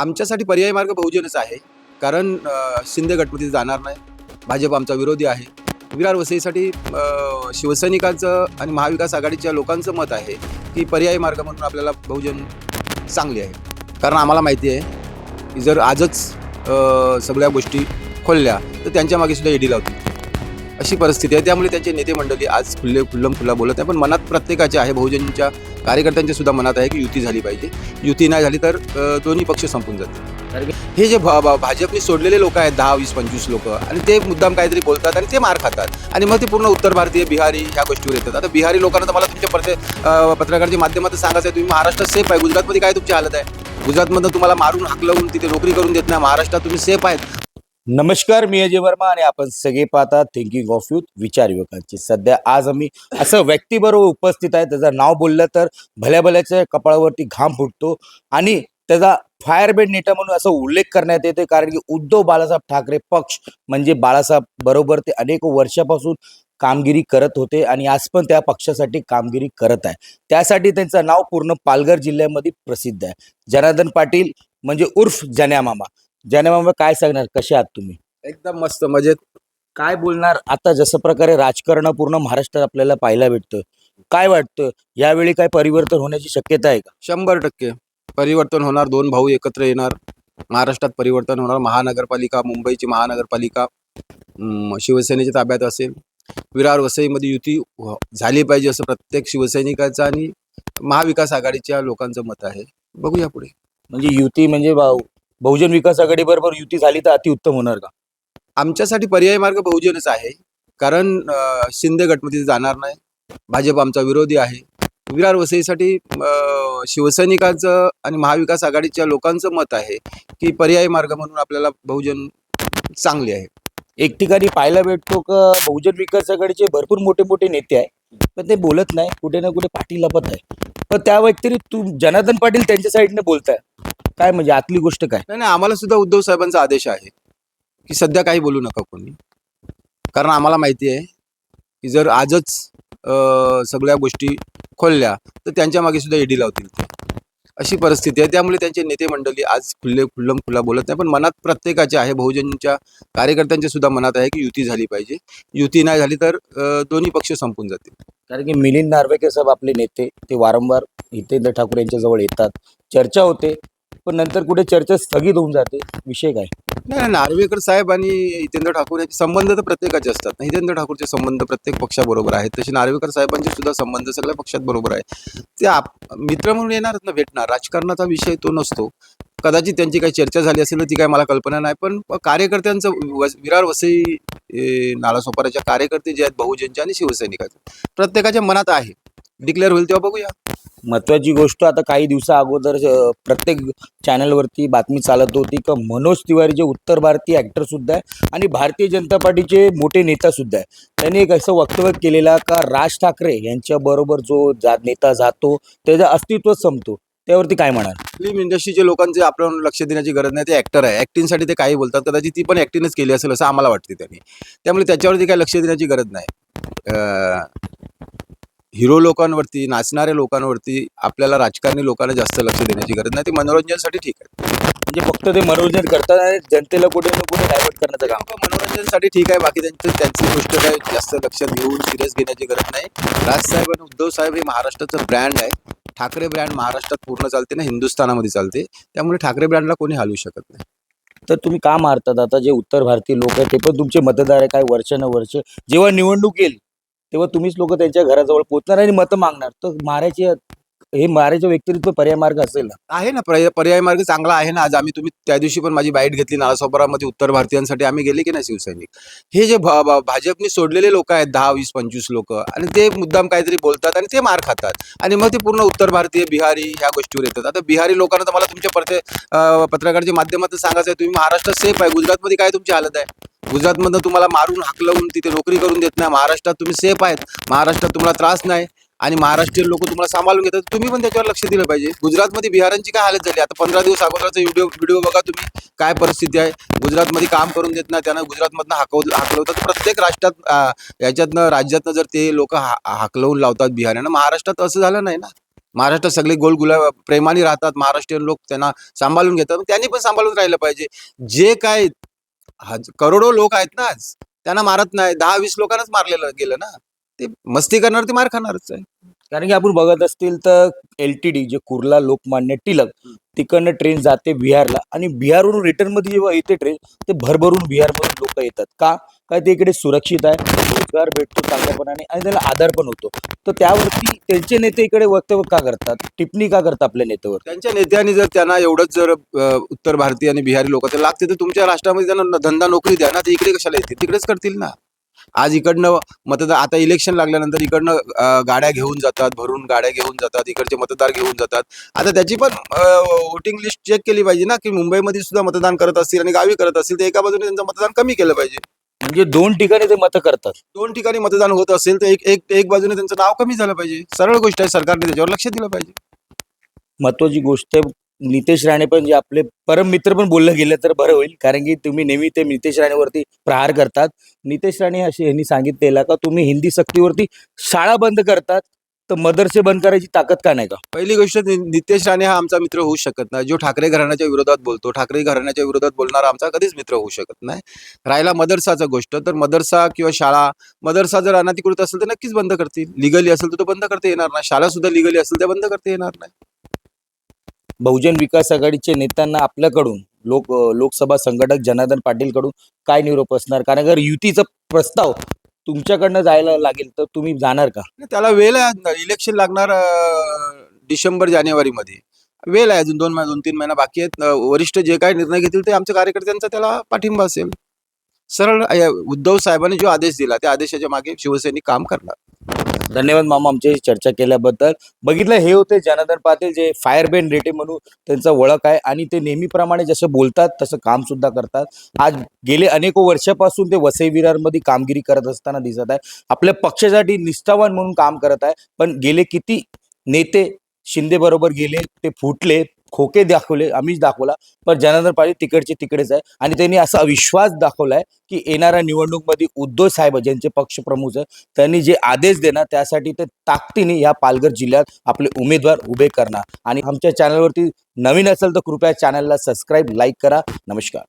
आमच्यासाठी पर्यायी मार्ग बहुजनच आहे. कारण शिंदे गटमध्ये जाणार नाही. भाजप आमचा विरोधी आहे. विरार वसईसाठी शिवसैनिकांचं आणि महाविकास आघाडीच्या लोकांचं मत आहे की पर्यायी मार्ग म्हणून आपल्याला बहुजन चांगली आहे. कारण आम्हाला माहिती आहे की जर आजच सगळ्या गोष्टी खोलल्या तर त्यांच्या मागे सुद्धा ईडी लावतील. अशी परिस्थिती आहे. त्यामुळे त्यांचे नेते मंडळी आज खुल्ले खुल्लम खुल्ला बोलत आहे. पण मनात प्रत्येकाचे आहे बहुजनच्या कार्यकर्त्यांच्या सुद्धा मनात आहे की युती झाली पाहिजे. युती नाही झाली तर दोन्ही पक्ष संपून जातील. हे जे भा- भाजपने सोडलेले लोक आहेत दहा वीस पंचवीस लोक आणि ते मुद्दाम काहीतरी बोलतात आणि ते मार खातात. आणि मग ते पूर्ण उत्तर भारतीय बिहारी ह्या गोष्टीवर येतात. आता बिहारी लोकांना तर मला तुमच्या प्रत्येक अ, माध्यमातून सांगायचं आहे तुम्ही महाराष्ट्रात सेफ आहे. गुजरातमध्ये काय तुमची हालत आहे? गुजरातमधनं तुम्हाला मारून हाकलवून तिथे नोकरी करून देत नाही. महाराष्ट्रात तुम्ही सेफ आहेत. नमस्कार मी अजय वर्मा आणि आपण सगळे पाहता थिंकिंग ऑफ युथ विचार युवकांची. सध्या आज आम्ही असं व्यक्तीबरोबर उपस्थित आहे. त्याचं नाव बोललं तर भल्या भल्याच्या कपाळावरती घाम फुटतो आणि त्याचा फायरबेड नेटा नेता म्हणून असं उल्लेख करण्यात येते कारण की उद्धव बाळासाहेब ठाकरे पक्ष म्हणजे बाळासाहेब बरोबर ते अनेक वर्षापासून कामगिरी करत होते आणि आज पण त्या पक्षासाठी कामगिरी करत आहे. त्यासाठी त्यांचं नाव पूर्ण पालघर जिल्ह्यामध्ये प्रसिद्ध आहे. जनार्दन पाटील म्हणजे उर्फ जन्या मामा जन्या मामा काय सांगणार? कसे आहात तुम्ही? एकदम मस्त. मजेत काय बोलणार? आता जसं प्रकारे राजकारण पूर्ण महाराष्ट्रात आपल्याला पाहायला भेटतं. काय वाटतं? यावेळी काय परिवर्तन होण्याची शक्यता आहे का? शंभर टक्के. परिवर्तन होणार. दोन भाऊ एकत्र येणार. महाराष्ट्रात परिवर्तन होणार. महानगरपालिका मुंबईची महानगरपालिका शिवसेनेच्या ताब्यात असेल. विरार वसईमध्ये युती झाली पाहिजे असं प्रत्येक शिवसैनिकाचं आणि महाविकास आघाडीच्या लोकांचं मत आहे. बघूया पुढे. म्हणजे युती म्हणजे भाऊ- बहुजन विकास आघाडी बरोबर युती झाली तर अतिउत्तम होणार का? आमच्यासाठी पर्यायी मार्ग बहुजनच आहे. कारण शिंदे गटमध्ये जाणार नाही. भाजप आमचा विरोधी आहे. विरार वसईसाठी शिवसैनिकांचं आणि महाविकास आघाडीच्या लोकांचं मत आहे की पर्यायी मार्ग म्हणून आपल्याला बहुजन चांगली आहे. एक ठिकाणी पाहायला भेटतो का बहुजन विकास आघाडीचे भरपूर मोठे मोठे नेते आहे पण ते बोलत नाही. कुठे ना कुठे पाठी लपत आहे पण त्या व्यतिरिक्त तू जनार्दन पाटील त्यांच्या साईडने बोलताय. काय म्हणजे आतली गोष्ट काय? नाही नाही आम्हाला सुद्धा उद्धव साहेबांचा आदेश आहे की सध्या काही बोलू नका कोणी. कारण आम्हाला माहिती आहे की जर आजच सगळ्या गोष्टी खोलल्या तर त्यांच्या मागे सुद्धा ईडी लावतील ते. अशी परिस्थिती आहे. त्यामुळे त्यांचे नेते मंडळी आज खुल्ले खुल्लम खुल्ला बोलत नाही. पण मनात प्रत्येकाचे आहे बहुजनच्या कार्यकर्त्यांच्या सुद्धा मनात आहे की युती झाली पाहिजे. युती नाही झाली तर दोन्ही पक्ष संपून जातील. कारण की मिलिंद नार्वेकर साहेब आपले नेते ते वारंवार हितेंद्र ठाकूर यांच्या जवळ येतात. चर्चा होते. पण नंतर कुठे चर्चा स्थगित होऊन जाते. विषय काय? नाही नार्वेकर साहेब आणि हितेंद्र ठाकूर यांचे संबंध तर प्रत्येकाचे असतात. हितेंद्र ठाकूरचे संबंध प्रत्येक पक्षाबरोबर आहेत. तसे नार्वेकर साहेबांचे सुद्धा संबंध सगळ्या पक्षात बरोबर आहे ते आप मित्र म्हणून येणारच ना भेटणार. राजकारणाचा विषय तो नसतो. कदाचित त्यांची काही चर्चा झाली असेल तर ती काय मला कल्पना नाही पण कार्यकर्त्यांचं वस- विरार वसई नालासोपाराच्या कार्यकर्ते जे आहेत बहुजनचे आणि शिवसैनिकाचे. प्रत्येकाच्या मनात आहे. डिक्लेअर होईल तेव्हा बघूया. महत्वाची गोष्ट आता काही दिवसा अगोदर प्रत्येक चॅनलवरती बातमी चालत होती. का मनोज तिवारी जे उत्तर भारतीय ऍक्टर सुद्धा आहे आणि भारतीय जनता पार्टीचे मोठे नेता सुद्धा आहे. त्यांनी एक असं वक्तव्य केलेला का राज ठाकरे यांच्या बरोबर जो जा नेता जातो त्याचं अस्तित्व संपतो. त्यावरती काय म्हणाल? फिल्म इंडस्ट्रीच्या लोकांचे आपण लक्ष देण्याची गरज नाही. ते ऍक्टर आहे. ऍक्टिंगसाठी ते काही बोलतात. कदाचित ती पण ऍक्टिंगच केली असेल असं आम्हाला वाटते त्यांनी. त्यामुळे त्याच्यावरती काही लक्ष देण्याची गरज नाही. हिरो लोकांवरती नाचणाऱ्या लोकांवरती आपल्याला राजकारणी लोकांना जास्त लक्ष देण्याची गरज नाही. ते मनोरंजनासाठी ठीक आहे. म्हणजे फक्त ते मनोरंजन करतात आणि जनतेला कुठे ना कुठे डायव्हर्ट करण्याचं काम मनोरंजनासाठी ठीक आहे. बाकी त्यांचं त्यांची गोष्ट काय जास्त लक्षात घेऊन सिरियस घेण्याची गरज नाही. राजसाहेब आणि उद्धव साहेब हे महाराष्ट्राचं ब्रँड आहे. ठाकरे ब्रँड महाराष्ट्रात पूर्ण चालते ना हिंदुस्थानामध्ये चालते. त्यामुळे ठाकरे ब्रँडला कोणी हलवू शकत नाही. तर तुम्ही का मारतात? आता जे उत्तर भारतीय लोक आहेत ते पण तुमचे मतदार आहे काय वर्षानुवर्ष जेव्हा निवडणूक येईल तेव्हा तुम्हीच लोक त्यांच्या घराजवळ पोहोचणार आणि मतं मागणार. तर मारायचे हे मारायच्या व्यतिरिक्त पर्याय मार्ग असेल ना? आहे ना पर्याय पर्याय मार्ग चांगला आहे ना. आज आम्ही तुम्ही त्या दिवशी पण माझी बाईट घेतली नालासोपारामध्ये उत्तर भारतीयांसाठी. आम्ही गेले की नाही शिवसैनिक? हे जे भा- भा- भाजपने सोडलेले लोक आहेत दहा वीस पंचवीस लोक आणि ते मुद्दाम काहीतरी बोलतात आणि ते मार खातात. आणि मग ते पूर्ण उत्तर भारतीय बिहारी ह्या गोष्टीवर येतात. आता बिहारी लोकांना तर मला तुमच्या परते अं, पत्रकाराच्या माध्यमातून सांगायचं आहे तुम्ही महाराष्ट्रात सेफ आहे. गुजरातमध्ये काय तुमची हालत आहे? गुजरातमधनं तुम्हाला मारून हाकलवून तिथे नोकरी करून देत नाही. महाराष्ट्रात तुम्ही सेफ आहेत. महाराष्ट्रात तुम्हाला त्रास नाही. आणि महाराष्ट्रीयन लोक तुम्हाला सांभाळून घेतात. तुम्ही पण त्याच्यावर लक्ष दिलं पाहिजे. गुजरातमध्ये बिहारांची काय हालत झाली? आता पंधरा दिवस अगोदरचा व्हिडिओ व्हिडिओ बघा तुम्ही. काय परिस्थिती आहे? गुजरातमध्ये काम करून देत नाही. त्यांना गुजरातमधनं हाकव हाकलवतात. प्रत्येक राष्ट्रात याच्यातनं राज्यातनं जर ते लोक हाकलवून लावतात बिहाऱ्यांना महाराष्ट्रात असं झालं नाही ना. महाराष्ट्रात सगळे गोल गुला प्रेमाने राहतात. महाराष्ट्रीयन लोक त्यांना सांभाळून घेतात. त्यांनी पण सांभाळून राहिलं पाहिजे. जे काय करोडो लोक आहेत ना आज. त्यांना मारत नाही. दहा वीस लोकांनाच मारलेलं गेलं ना. ते मस्ती करणार ते मार खाणारच आहे. कारण की आपण बघत असतील तर L T D J Kurla Lokmanya Tilak तिकडनं ट्रेन जाते बिहारला. आणि बिहारवरून रिटर्नमध्ये जेव्हा येते ट्रेन ते भरभरून बिहारमधून लोक येतात. का? काय ते इकडे सुरक्षित आहे. रोजगार भेटतो चांगल्यापणाने आणि त्याला आधार पण होतो. तर त्यावरती त्यांचे नेते इकडे वक्तव्य का करतात? टिप्पणी का करतात आपल्या नेत्यावर? त्यांच्या नेत्यांनी जर त्यांना एवढंच जर उत्तर भारतीय आणि बिहारी लोक लागते तर तुमच्या राष्ट्रामध्ये त्यांना धंदा नोकरी द्या ना ते इकडे कशाला येतील? तिकडेच करतील ना. आज इकडनं मतदार आता इलेक्शन लागल्यानंतर इकडनं गाड्या घेऊन जातात भरून गाड्या घेऊन जातात इकडचे मतदार घेऊन जातात. आता त्याची पण वोटिंग लिस्ट चेक केली पाहिजे ना की मुंबईमध्ये सुद्धा मतदान करत असतील आणि गावी करत असतील तर एका बाजूने त्यांचं मतदान कमी केलं पाहिजे. म्हणजे दोन ठिकाणी ते मतं करतात. दोन ठिकाणी मतदान होत असेल तर एक एक एक बाजूने त्यांचं नाव कमी झालं पाहिजे. सरळ गोष्ट आहे सरकारने त्याच्यावर लक्ष दिलं पाहिजे. महत्वाची गोष्ट आहे नितेश राणे पण जे आपले परम मित्र पण बोललं गेलं तर बरं होईल कारण की तुम्ही नेहमी ते नितेश राणेवरती प्रहार करतात. नितेश राणे असे यांनी सांगितलेलं का तुम्ही हिंदी सक्तीवरती शाळा बंद करतात तर मदरसे बंद करायची ताकद का नाही का? पहिली गोष्ट नि- नितेश राणे हा आमचा मित्र होऊ शकत नाही. जो ठाकरे घराण्याच्या विरोधात बोलतो ठाकरे घराण्याच्या विरोधात बोलणारा आमचा कधीच मित्र होऊ शकत नाही. राहिला मदरसाचा गोष्ट. तर मदरसा किंवा शाळा मदरसा जर अनधिकृत असेल तर नक्कीच बंद करतील. लिगली असेल तर तो बंद करता येणार नाही. शाळा सुद्धा लिगली असेल तर बंद करता येणार नाही. बहुजन विकास आघाडीच्या नेत्यांना आपल्याकडून लोक लोकसभा संघटक जनार्दन पाटील कडून काय निरोप असणार? कारण अगर युतीचा प्रस्ताव तुमच्याकडनं जायला लागेल तर तुम्ही जाणार का? त्याला वेळ आहे इलेक्शन लागणार अं, डिसेंबर जानेवारीमध्ये. वेळ आहे अजून दोन महिना दोन तीन महिना बाकी आहेत. अं, वरिष्ठ जे काही निर्णय घेतील ते आमच्या कार्यकर्त्यांचा त्याला पाठिंबा असेल. सरळ अं, उद्धव साहेबांनी जो आदेश दिला त्या आदेशाच्या मागे शिवसैनिक काम करणार. धन्यवाद मामा आमच्याशी चर्चा केल्याबद्दल. बघितलं हे होते जनार्दन पाटील जे फायर रेटे म्हणून त्यांचा ओळख आहे आणि ते नेहमीप्रमाणे जसं बोलतात तसं काम सुद्धा करतात. आज गेले अनेक वर्षापासून ते वसई विरारमध्ये कामगिरी करत असताना दिसत आहे. आपल्या पक्षासाठी निष्ठावान म्हणून काम करत आहे. पण गेले किती नेते शिंदे बरोबर गेले ते फुटले. खोके दाखवले आम्हीच दाखवला पण जनार्दन पाटील तिकडचे तिकडेच आहे. आणि त्यांनी असा विश्वास दाखवलाय की येणाऱ्या निवडणूकमध्ये उद्धव साहेब ज्यांचे पक्षप्रमुख आहे त्यांनी जे आदेश देणार त्यासाठी ते ताकदीने या पालघर जिल्ह्यात आपले उमेदवार उभे करणार. आणि आमच्या चॅनलवरती नवीन असेल तर कृपया चॅनलला सबस्क्राईब लाईक करा. नमस्कार.